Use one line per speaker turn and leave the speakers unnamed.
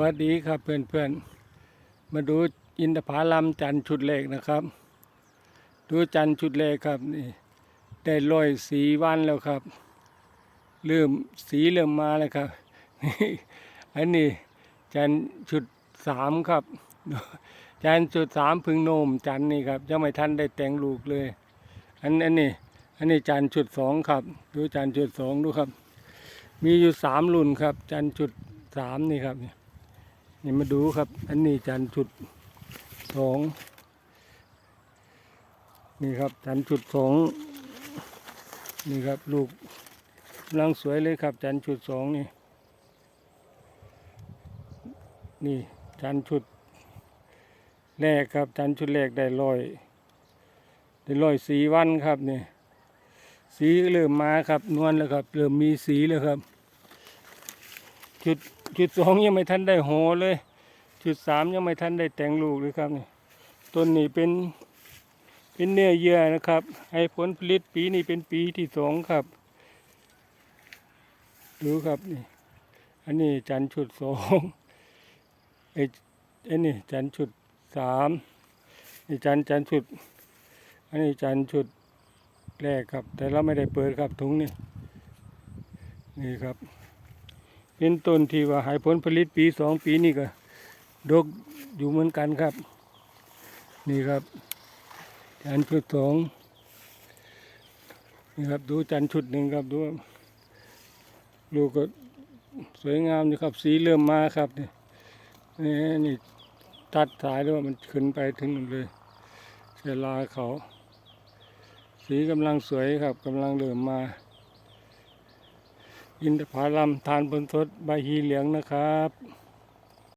วัสดีครับเพื่อนๆ มาดูอินทผลัมจันทร์ชุดเล็กนะครับ ดูจันทร์ชุดเล็กครับนี่ได้ร้อยสีวันแล้วครับเริ่มสีเริ่มมาแล้วครับอันนี้จันทร์ชุดสามครับจันทร์ชุดสามพึ่งโนมจันทร์นี่ครับยังไม่ทันได้แต่งลูกเลย อันอันนี้อันนี้จันทร์ชุดสองครับ ดูจันทร์ชุดสองดูครับ มีอยู่สามรุ่นครับ จันทร์ชุดสามนี่ครับนี่ นี่มาดูครับ อันนี้จันทร์ชุดสองนี่ครับจันทร์ชุดสองนี่ครับลูกกำลังสวยเลยครับจันทร์ชุดสองนี่ นี่จันทร์ชุดแรกครับจันทร์ชุดแรกได้ร้อยได้ร้อยสีวันครับนี่สีเริ่มมาครับนวลแล้วครับ เริ่มมีสีแล้วครับ จุด จุดสองยังไม่ทันได้โหเลย จุดสามยังไม่ทันได้แต่งลูกเลยครับนี่ต้นนี้เป็นเป็นเนื้อเยื่อนะครับให้ผลผลิตปีนี้เป็นปีที่สองครับ ดูครับนี่อันนี้จันชุดสองไอ้ไอ้นี่จันชุดสามนี่จันจันชุด อันนี้จันชุดแรกครับ แต่เราไม่ได้เปิดครับถุงนี่นี่ครับ เป็นต้นที่ว่าให้ผลผลิตปีสองปีนี่ก็ดกอยู่เหมือนกันครับ นี่ครับจันทร์ชุดสองนี่ครับดูจันทร์ชุดหนึ่งครับดูลูกก็สวยงามอยู่ครับสีเริ่มมาครับนี่นี่นี่ตัดสายแล้วมันขึ้นไปถึงเลยเสลาเขา สีกำลังสวยครับกำลังเริ่มมา อินทผลัมทานผลสดใบฮีเหลืองนะครับ